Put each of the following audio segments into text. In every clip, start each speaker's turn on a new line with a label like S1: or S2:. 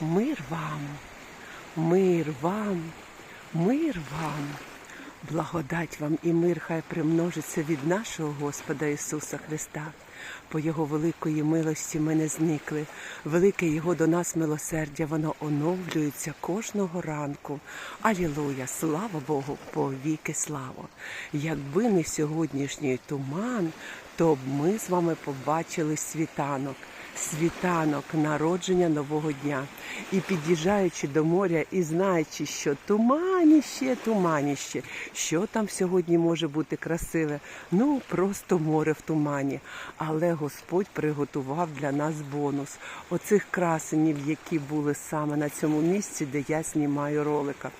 S1: Мир вам, мир вам, мир вам, благодать вам і мир хай примножиться від нашого Господа Ісуса Христа. По Його великої милості ми не зникли. Велике Його до нас милосердя, воно оновлюється кожного ранку. Алілуя! Слава Богу, повіки слава! Якби не сьогоднішній туман, то б ми з вами побачили світанок світанок народження нового дня. І під'їжджаючи до моря і знаючи, що туманіще, туманіще, що там сьогодні може бути красиве, ну просто море в тумані. Але Господь приготував для нас бонус оцих красенів, які були саме на цьому місці, де я знімаю ролика.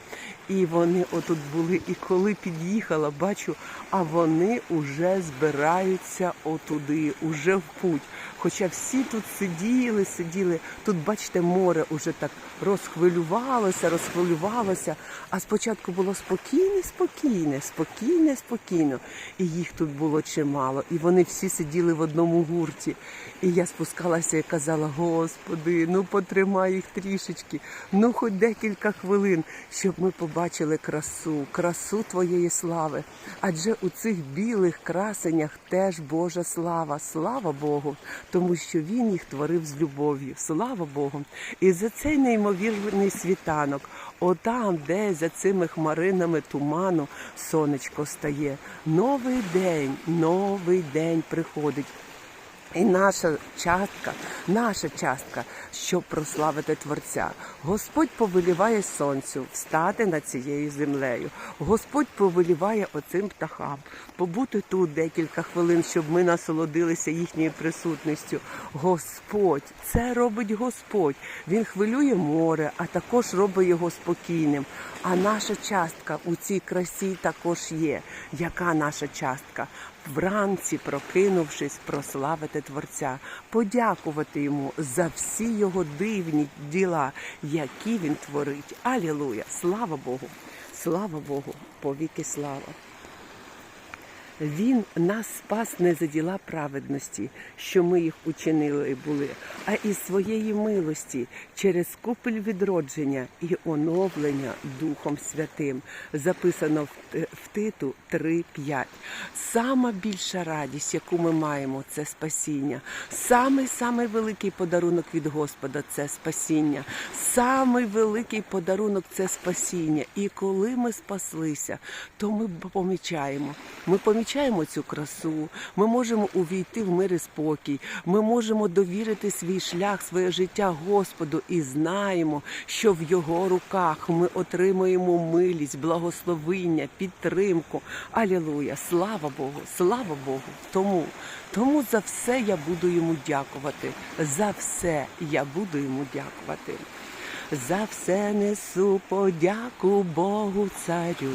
S1: І вони отут були. І коли під'їхала, бачу, а вони вже збираються отуди, уже в путь. Хоча всі тут сиділи, сиділи. Тут, бачите, море уже так розхвилювалося, розхвилювалося. А спочатку було спокійне, спокійне, спокійне, спокійно. І їх тут було чимало. І вони всі сиділи в одному гурті. І я спускалася і казала: Господи, ну потримай їх трішечки, ну хоч декілька хвилин, щоб ми побачили красу, красу Твоєї слави. Адже у цих білих красенях теж Божа слава, слава Богу, тому що Він їх творив з любов'ю. Слава Богу. І за цей неймовірний світанок, отам, де за цими хмаринами туману сонечко стає. Новий день, новий день приходить. І наша частка, наша частка, щоб прославити Творця. Господь повеліває сонцю встати над цією землею. Господь повеліває оцим птахам побути тут декілька хвилин, щоб ми насолодилися їхньою присутністю. Господь, це робить Господь. Він хвилює море, а також робить його спокійним. А наша частка у цій красі також є. Яка наша частка? Вранці, прокинувшись, прославити Творця, подякувати йому за всі його дивні діла, які він творить. Алілуя! Слава Богу! Слава Богу! Повіки слава! Він нас спас не за діла праведності, що ми їх учинили були, а із своєї милості через купель відродження і оновлення Духом Святим. Записано в, Титу 3.5. Сама більша радість, яку ми маємо, це спасіння. Самий самий великий подарунок від Господа це спасіння. Самий великий подарунок це спасіння. І коли ми спаслися, то ми помічаємо. Ми помічаємо цю красу, ми можемо увійти в мир і спокій, ми можемо довірити свій шлях, своє життя Господу і знаємо, що в його руках ми отримуємо милість, благословення, підтримку. Алілуя! Слава Богу! Слава Богу! Тому, тому за все я буду йому дякувати. За все я буду йому дякувати. За все несу подяку Богу царю.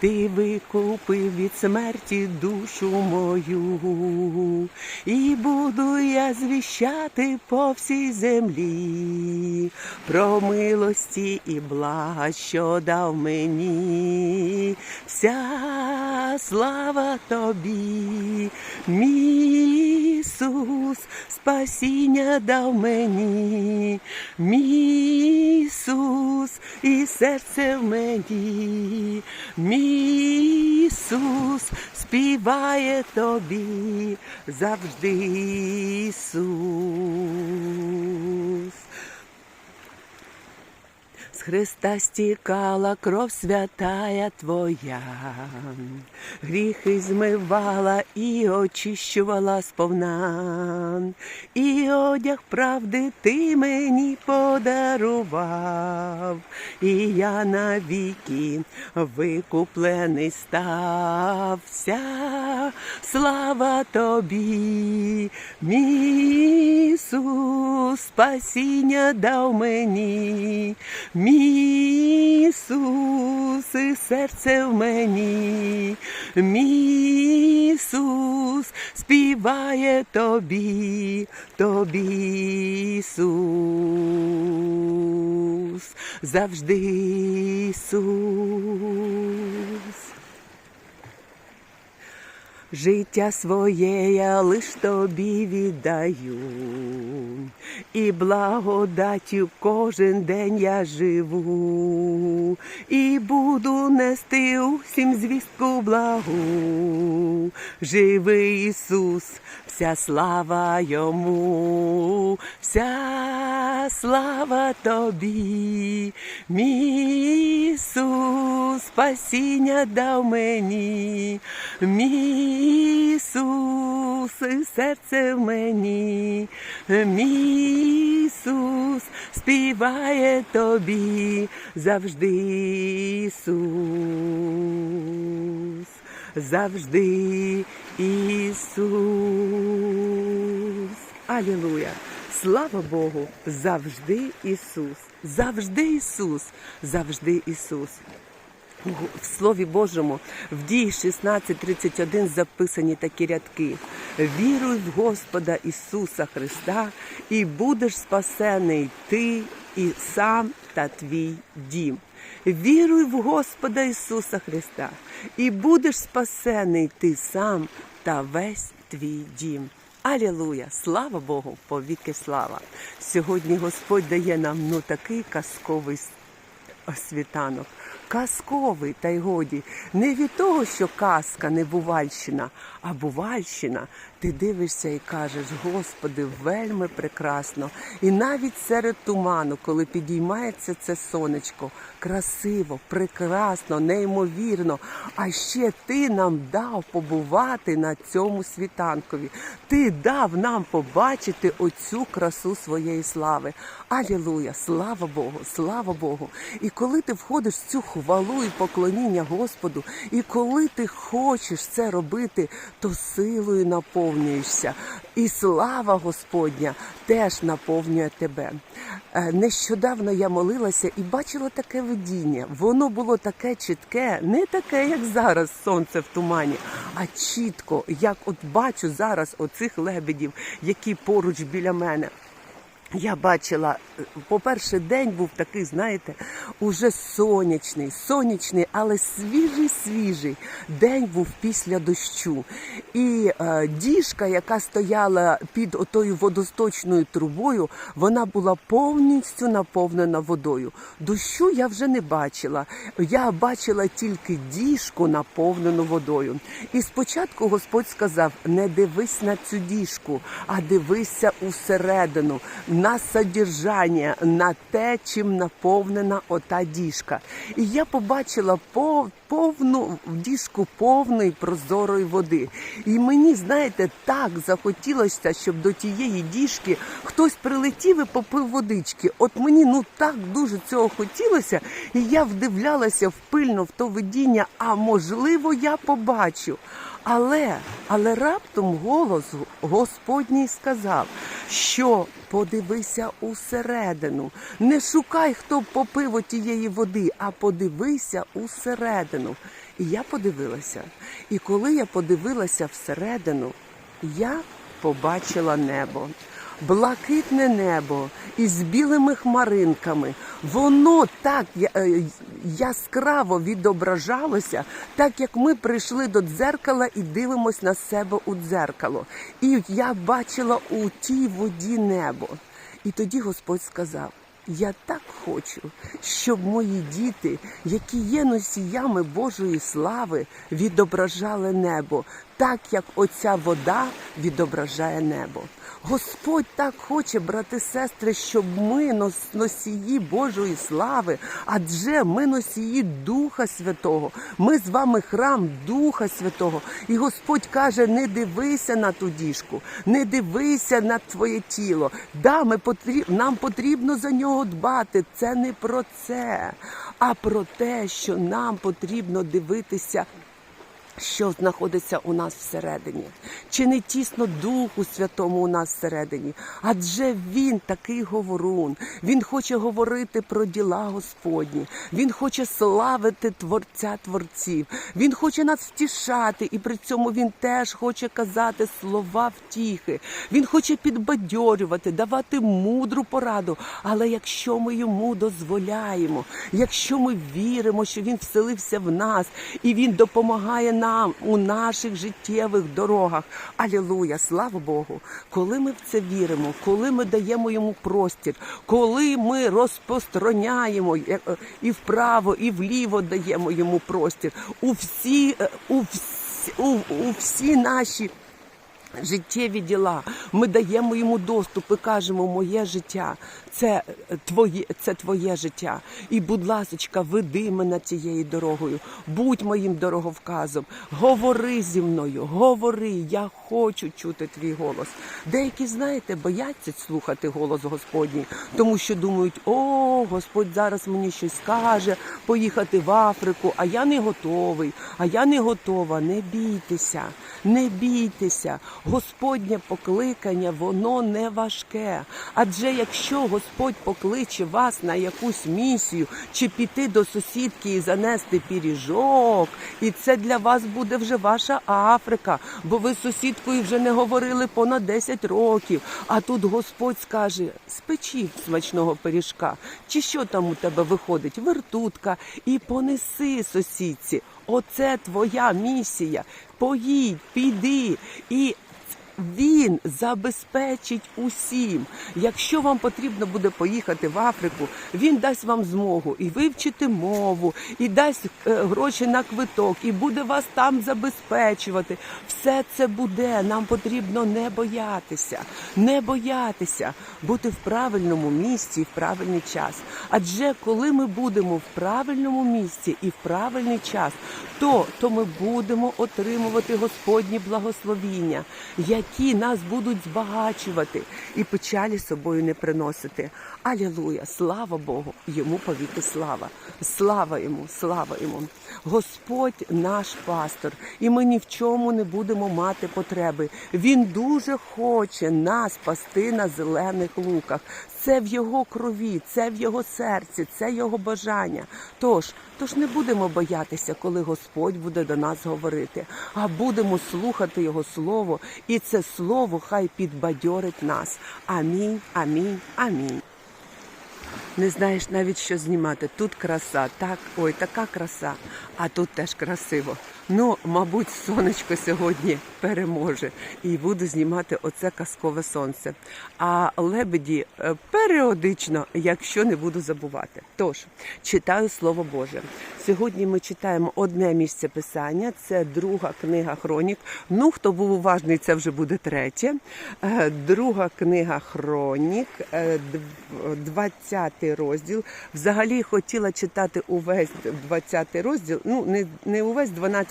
S1: Ти викупив від смерті душу мою, і буду я звіщати по всій землі про милості і блага, що дав мені. Вся слава тобі, мій Ісус, спасіння дав мені. Мій Ісус і серце в мені, мій Ісус співає тобі завжди Ісус. З Христа стікала кров святая Твоя, гріхи змивала і очищувала сповна, і одяг правди ти мені подарував, і я навіки викуплений стався. Слава тобі, мій Ісус, спасіння дав мені. Мій Ісус, і серце в мені, мій Ісус співає тобі, тобі Ісус, завжди Ісус. Життя своє я лиш тобі віддаю, і благодаттю кожен день я живу, і буду нести усім звістку благу. Живий Ісус, вся слава йому, вся слава тобі, мій Ісус, спасіння дав мені, мій серце в мені, мій співає тобі завжди Ісус, завжди Ісус. Алілуя! Слава Богу! Завжди Ісус, завжди Ісус, завжди Ісус. В Слові Божому в дії 16.31 записані такі рядки: Віруй в Господа Ісуса Христа, і будеш спасений ти і сам та твій дім. Віруй в Господа Ісуса Христа, і будеш спасений ти сам та весь твій дім. Алілуя! Слава Богу! Повіки слава! Сьогодні Господь дає нам ну такий казковий світанок. Казковий, та й годі, не від того, що казка не бувальщина, а бувальщина. Ти дивишся і кажеш, Господи, вельми прекрасно. І навіть серед туману, коли підіймається це сонечко, красиво, прекрасно, неймовірно. А ще ти нам дав побувати на цьому світанкові. Ти дав нам побачити оцю красу своєї слави. Алілуя! Слава Богу, слава Богу! І коли ти входиш в цю хвалу і поклоніння Господу, і коли ти хочеш це робити, то силою наповнюєшся. І слава Господня теж наповнює тебе. Е, Нещодавно я молилася і бачила таке видіння. Воно було таке чітке, не таке, як зараз сонце в тумані, а чітко, як от бачу зараз оцих лебедів, які поруч біля мене. Я бачила, е, по-перше, день був такий, знаєте, уже сонячний, сонячний, але свіжий, свіжий. День був після дощу. І е, діжка, яка стояла під отою водосточною трубою, вона була повністю наповнена водою. Дощу я вже не бачила. Я бачила тільки діжку, наповнену водою. І спочатку Господь сказав: не дивись на цю діжку, а дивися усередину на содержання, на те, чим наповнена ота діжка. І я побачила повну діжку повної прозорої води. І мені, знаєте, так захотілося, щоб до тієї діжки хтось прилетів і попив водички. От мені ну так дуже цього хотілося, і я вдивлялася впильно в то видіння, а можливо, я побачу. Але, але раптом голос Господній сказав, що подивися усередину. Не шукай, хто попив отієї води, а подивися усередину. І я подивилася. І коли я подивилася всередину, я побачила небо. Блакитне небо із білими хмаринками. Воно так е, яскраво відображалося, так як ми прийшли до дзеркала і дивимось на себе у дзеркало. І я бачила у тій воді небо. І тоді Господь сказав: Я так хочу, щоб мої діти, які є носіями Божої слави, відображали небо, так як оця вода відображає небо. Господь так хоче, брати сестри, щоб ми носії Божої слави, адже ми носії Духа Святого. Ми з вами храм Духа Святого. І Господь каже: не дивися на ту діжку, не дивися на твоє тіло. Да, ми потріб... нам потрібно за нього дбати. Це не про це, а про те, що нам потрібно дивитися що знаходиться у нас всередині, чи не тісно Духу Святому у нас всередині? Адже він такий говорун. Він хоче говорити про діла Господні. Він хоче славити Творця Творців. Він хоче нас втішати, і при цьому він теж хоче казати слова втіхи. Він хоче підбадьорювати, давати мудру пораду. Але якщо ми йому дозволяємо, якщо ми віримо, що він вселився в нас і він допомагає нам у наших життєвих дорогах. Алілуя, слава Богу! Коли ми в це віримо, коли ми даємо йому простір, коли ми розпостроняємо е, е, і вправо, і вліво даємо йому простір, у всі, е, у всі, у, у всі наші. Життєві діла, ми даємо йому доступ і кажемо, моє життя це е, твоє, це твоє життя. І, будь ласочка, веди мене цією дорогою, будь моїм дороговказом, говори зі мною, говори, я хочу чути твій голос. Деякі, знаєте, бояться слухати голос Господній, тому що думають, о, Господь зараз мені щось скаже, поїхати в Африку, а я не готовий, а я не готова. Не бійтеся, не бійтеся. Господнє покликання, воно не важке. Адже якщо Господь покличе вас на якусь місію, чи піти до сусідки і занести піріжок, і це для вас буде вже ваша Африка, бо ви з сусідкою вже не говорили понад 10 років. А тут Господь скаже: спечи смачного пиріжка, чи що там у тебе виходить, вертутка, і понеси сусідці. Оце твоя місія. Поїдь, піди і він забезпечить усім. Якщо вам потрібно буде поїхати в Африку, він дасть вам змогу і вивчити мову, і дасть е, гроші на квиток, і буде вас там забезпечувати. Все це буде. Нам потрібно не боятися, не боятися бути в правильному місці і в правильний час. Адже коли ми будемо в правильному місці і в правильний час, то, то ми будемо отримувати Господні благословіння, які нас будуть збагачувати і печалі собою не приносити. Алілуя! Слава Богу! Йому повіки слава! Слава йому, слава йому! Господь наш пастор, і ми ні в чому не будемо мати потреби. Він дуже хоче нас пасти на зелених луках. Це в його крові, це в його серці, це його бажання. Тож, тож не будемо боятися, коли Господь буде до нас говорити, а будемо слухати Його слово, і це слово хай підбадьорить нас. Амінь, амінь, амінь. Не знаєш навіть що знімати. Тут краса, так, ой, така краса, а тут теж красиво. Ну, мабуть, сонечко сьогодні переможе і буду знімати оце казкове сонце. А лебеді е, періодично, якщо не буду забувати. Тож читаю Слово Боже. Сьогодні ми читаємо одне місце писання. Це друга книга Хронік. Ну, хто був уважний, це вже буде третє. Е, Друга книга Хронік, е, 20 розділ. Взагалі хотіла читати увесь 20 розділ. Ну, не, не увесь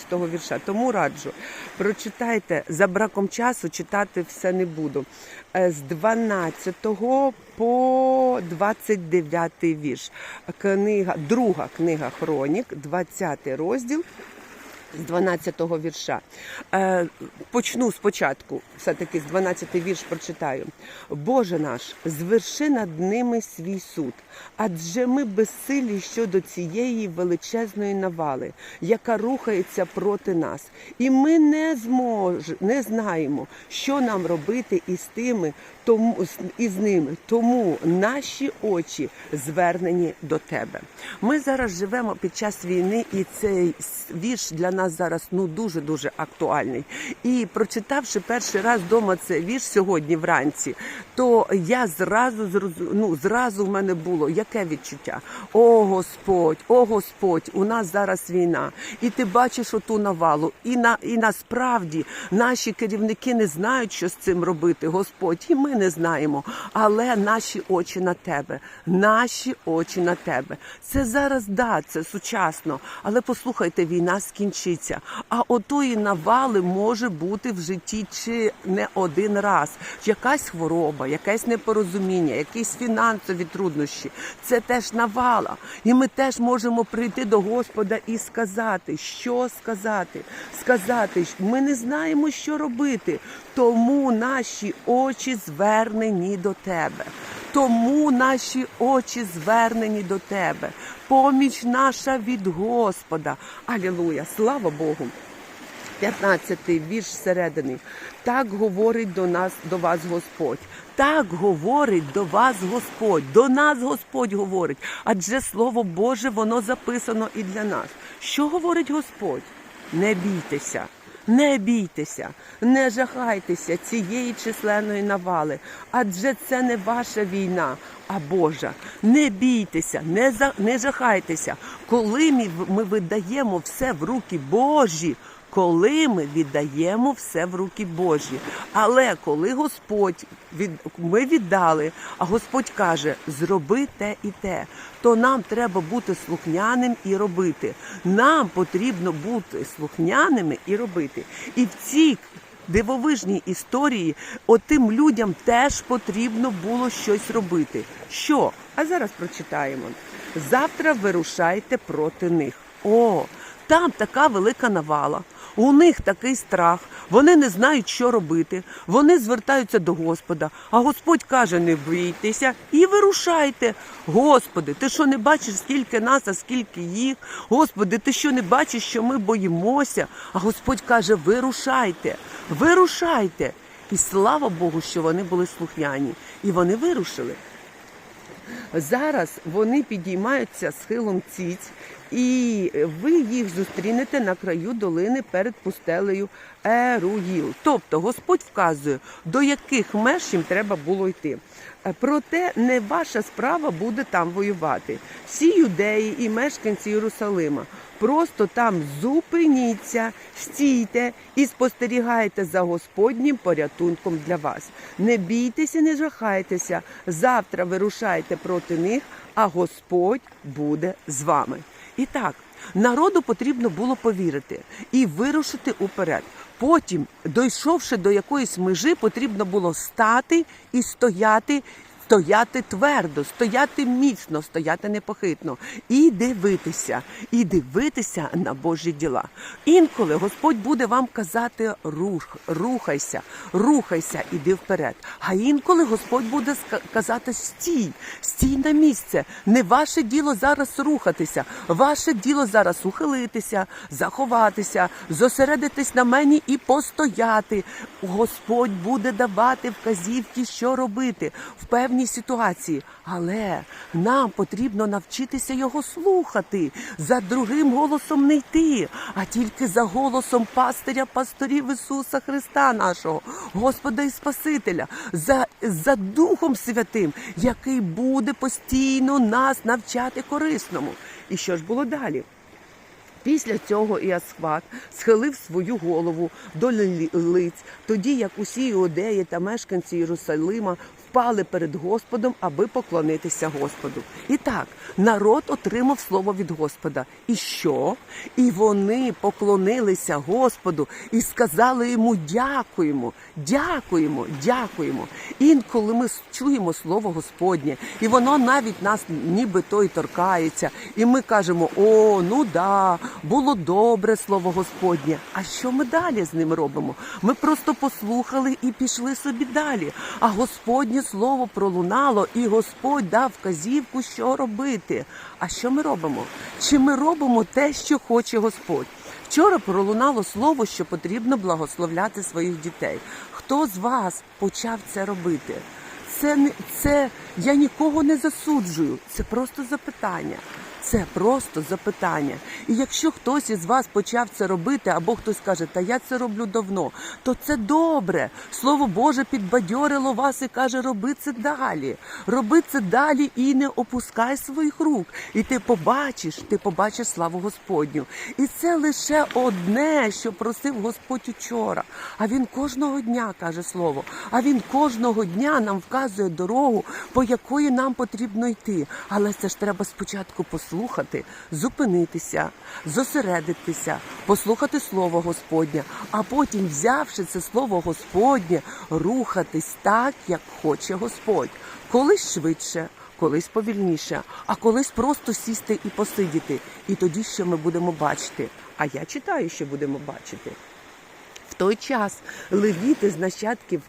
S1: 12-го вірша, тому раджу. Прочитайте за браком часу, читати все не буду. Е, З 12 по 29 вірш. Книга, друга книга Хронік, 20 розділ з 12-го вірша. Е, почну спочатку, все-таки з 12-й вірш прочитаю. Боже наш, зверши над ними свій суд, адже ми безсилі щодо цієї величезної навали, яка рухається проти нас. І ми не змож, не знаємо, що нам робити із тими, тому із ними. Тому наші очі звернені до тебе. Ми зараз живемо під час війни, і цей вірш для нас зараз ну дуже дуже актуальний. І прочитавши перший раз вдома цей вірш сьогодні вранці, то я зразу ну, зразу в мене було яке відчуття? О Господь, о Господь, у нас зараз війна, і ти бачиш оту навалу, і на і насправді наші керівники не знають, що з цим робити, Господь, і ми не знаємо. Але наші очі на тебе, наші очі на тебе. Це зараз да, це сучасно. Але послухайте, війна скінчиться. А отої навали може бути в житті чи не один раз. Якась хвороба, якесь непорозуміння, якісь фінансові труднощі. Це теж навала. І ми теж можемо прийти до Господа і сказати, що сказати. Сказати, ми не знаємо, що робити. Тому наші очі звернені до тебе. Тому наші очі звернені до тебе. Поміч наша від Господа. Алілуя! Слава Богу! 15-й вірш середини. Так говорить до нас, до вас Господь. Так говорить до вас Господь. До нас Господь говорить. Адже Слово Боже, воно записано і для нас. Що говорить Господь? не бійтеся. Не бійтеся, не жахайтеся цієї численної навали, адже це не ваша війна, а Божа. Не бійтеся, не, за, не жахайтеся. Коли ми, ми видаємо все в руки Божі, коли ми віддаємо все в руки Божі. Але коли Господь від ми віддали, а Господь каже: зроби те і те, то нам треба бути слухняним і робити. Нам потрібно бути слухняними і робити. І в цій дивовижній історії отим людям теж потрібно було щось робити. Що? А зараз прочитаємо. Завтра вирушайте проти них. О, там така велика навала. У них такий страх, вони не знають, що робити. Вони звертаються до Господа. А Господь каже: не бійтеся і вирушайте. Господи, ти що не бачиш, скільки нас, а скільки їх? Господи, ти що не бачиш, що ми боїмося? А Господь каже: вирушайте, вирушайте. І слава Богу, що вони були слухняні, і вони вирушили. Зараз вони підіймаються схилом ціць, і ви їх зустрінете на краю долини перед пустелею Еруїл. Тобто Господь вказує, до яких меж їм треба було йти. Проте не ваша справа буде там воювати. Всі юдеї і мешканці Єрусалима. Просто там зупиніться, стійте і спостерігайте за Господнім порятунком для вас. Не бійтеся, не жахайтеся. Завтра вирушайте проти них, а Господь буде з вами. І так, народу потрібно було повірити і вирушити уперед. Потім, дійшовши до якоїсь межі, потрібно було стати і стояти. Стояти твердо, стояти міцно, стояти непохитно і дивитися, і дивитися на Божі діла. Інколи Господь буде вам казати рух, рухайся, рухайся, іди вперед. А інколи Господь буде казати стій, стій на місце. Не ваше діло зараз рухатися, ваше діло зараз ухилитися, заховатися, зосередитись на мені і постояти. Господь буде давати вказівки, що робити в певній ситуації. Але нам потрібно навчитися його слухати, за другим голосом не йти, а тільки за голосом пастиря пасторів Ісуса Христа нашого, Господа і Спасителя, за, за Духом Святим, який буде постійно нас навчати корисному. І що ж було далі? Після цього Іасхват схилив свою голову до лиць, тоді як усі іудеї та мешканці Єрусалима впали перед Господом, аби поклонитися Господу. І так, народ отримав слово від Господа. І що? І вони поклонилися Господу і сказали йому дякуємо, дякуємо, дякуємо. Інколи ми чуємо слово Господнє, і воно навіть нас ніби то й торкається. І ми кажемо: о, ну да, було добре слово Господнє. А що ми далі з ним робимо? Ми просто послухали і пішли собі далі. А Господнє слово пролунало, і Господь дав вказівку, що робити. А що ми робимо? Чи ми робимо те, що хоче Господь? Вчора пролунало слово, що потрібно благословляти своїх дітей. Хто з вас почав це робити? Це це я нікого не засуджую. Це просто запитання. Це просто запитання. І якщо хтось із вас почав це робити, або хтось каже, та я це роблю давно, то це добре. Слово Боже підбадьорило вас і каже, роби це далі. Роби це далі і не опускай своїх рук. І ти побачиш, ти побачиш славу Господню. І це лише одне, що просив Господь учора. А він кожного дня каже слово. А він кожного дня нам вказує дорогу, по якої нам потрібно йти. Але це ж треба спочатку послухати, зупинитися, зосередитися, послухати слово Господнє, а потім, взявши це слово Господнє, рухатись так, як хоче Господь. Колись швидше, колись повільніше, а колись просто сісти і посидіти. І тоді що ми будемо бачити. А я читаю, що будемо бачити. В той час левіти з нащадків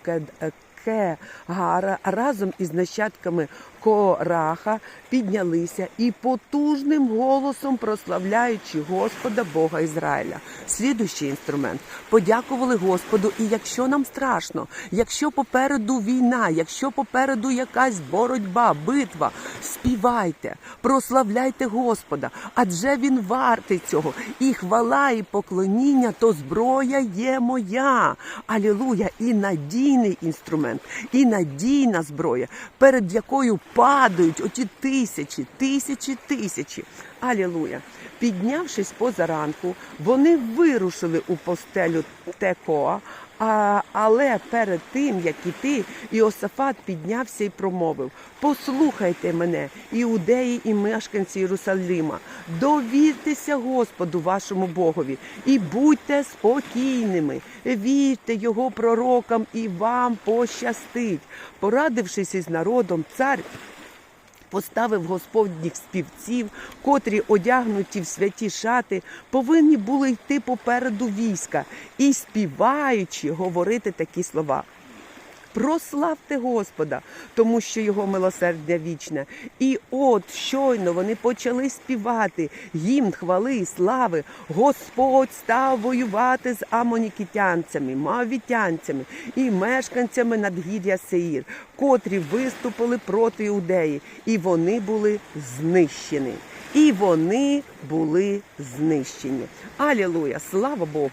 S1: Кегара разом із нащадками Кораха піднялися і потужним голосом прославляючи Господа Бога Ізраїля. Слідуючий інструмент подякували Господу. І якщо нам страшно, якщо попереду війна, якщо попереду якась боротьба, битва, співайте, прославляйте Господа, адже Він вартий цього. І хвала, і поклоніння то зброя є моя. Алілуя! І надійний інструмент, і надійна зброя, перед якою падають оті тисячі, тисячі, тисячі. Алілуя! Піднявшись позаранку, вони вирушили у постелю Текоа, а, але перед тим, як іти, Іосафат піднявся і промовив: Послухайте мене, іудеї і мешканці Єрусалима, довіртеся Господу вашому Богові і будьте спокійними, вірте його пророкам, і вам пощастить. Порадившись із народом, цар поставив господніх співців, котрі, одягнуті в святі шати, повинні були йти попереду війська і співаючи говорити такі слова. Прославте Господа, тому що його милосердя вічне. І от щойно вони почали співати гімн хвали і слави. Господь став воювати з амонікітянцями, мавітянцями і мешканцями надгір'я Сеїр, котрі виступили проти іудеї, і вони були знищені. І вони були знищені. Алілуя, слава Богу.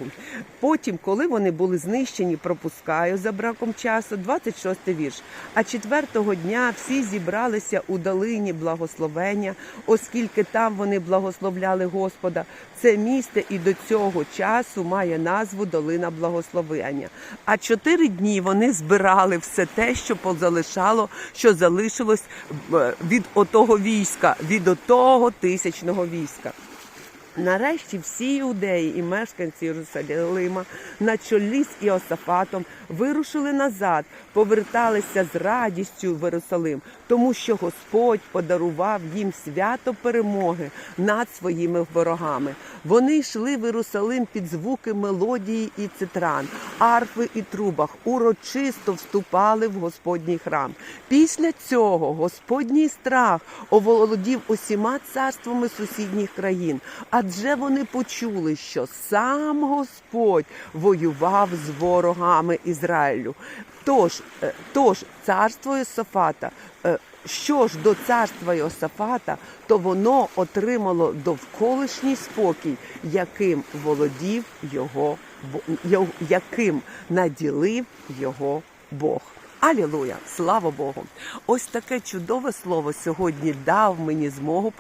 S1: Потім, коли вони були знищені, пропускаю за браком часу, 26 вірш. А четвертого дня всі зібралися у долині благословення, оскільки там вони благословляли Господа. Це місце і до цього часу має назву Долина Благословення. А чотири дні вони збирали все те, що позалишало, що залишилось е, від отого війська, від отого тисячного війська. Нарешті всі іудеї і мешканці Єрусалима на чолі з Іосафатом вирушили назад, поверталися з радістю в Єрусалим, тому що Господь подарував їм свято перемоги над своїми ворогами. Вони йшли в Єрусалим під звуки мелодії і цитран, арфи і трубах, урочисто вступали в Господній храм. Після цього Господній страх оволодів усіма царствами сусідніх країн, адже вони почули, що сам Господь воював з ворогами Ізраїлю. Тож, е, тож царство Йосафата, е, що ж до царства Йосафата, то воно отримало довколишній спокій, яким володів його яким наділив його Бог. Алілуя! Слава Богу! Ось таке чудове слово сьогодні дав мені змогу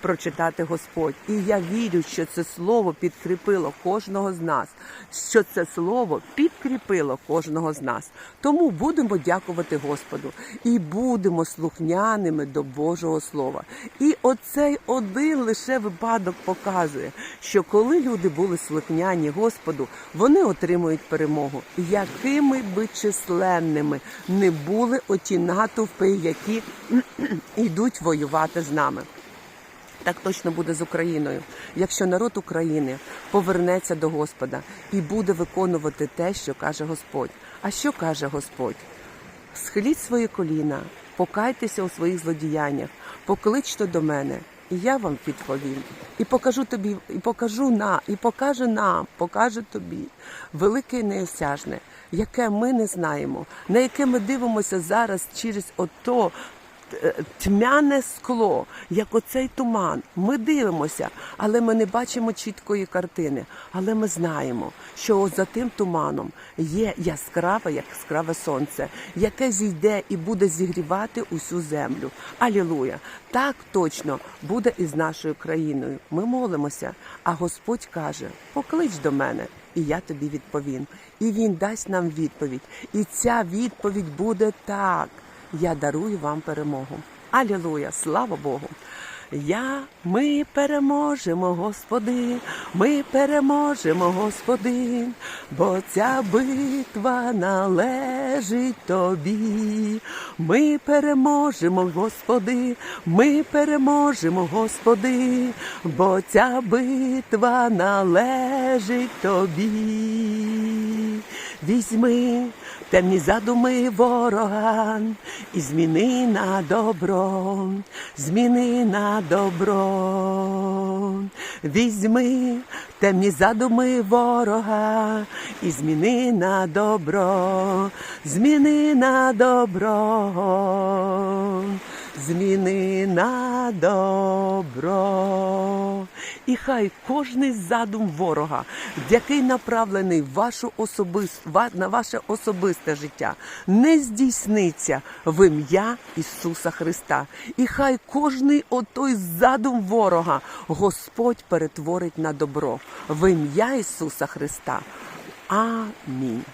S1: прочитати Господь. І я вірю, що це слово підкріпило кожного з нас, що це слово підкріпило кожного з нас. Тому будемо дякувати Господу і будемо слухняними до Божого Слова. І оцей один лише випадок показує, що коли люди були слухняні Господу, вони отримують перемогу. Якими би численними не були оті натовпи, які йдуть воювати з нами. Так точно буде з Україною, якщо народ України повернеться до Господа і буде виконувати те, що каже Господь. А що каже Господь? Схиліть свої коліна, покайтеся у своїх злодіяннях, покличте до мене, і я вам відповім. І покажу тобі, і покажу на, і покаже нам, покаже тобі велике і неосяжне, яке ми не знаємо, на яке ми дивимося зараз через ото тьмяне скло, як оцей туман. Ми дивимося, але ми не бачимо чіткої картини. Але ми знаємо, що за тим туманом є яскраве, яскраве сонце, яке зійде і буде зігрівати усю землю. Алілуя! Так точно буде і з нашою країною. Ми молимося, а Господь каже: поклич до мене. І я тобі відповім. І він дасть нам відповідь. І ця відповідь буде так я дарую вам перемогу. Алілуя! Слава Богу! Я, ми переможемо, Господи, ми переможемо, Господи, бо ця битва належить Тобі. Ми переможемо, Господи, ми переможемо, Господи, бо ця битва належить Тобі. Візьми темні задуми ворога і зміни на добро, зміни на добро. Візьми темні задуми ворога і зміни на добро, зміни на добро. зміни на добро. І хай кожний задум ворога, який направлений вашу особис... на ваше особисте життя, не здійсниться в ім'я Ісуса Христа. І хай кожний отой задум ворога Господь перетворить на добро в ім'я Ісуса Христа. Амінь.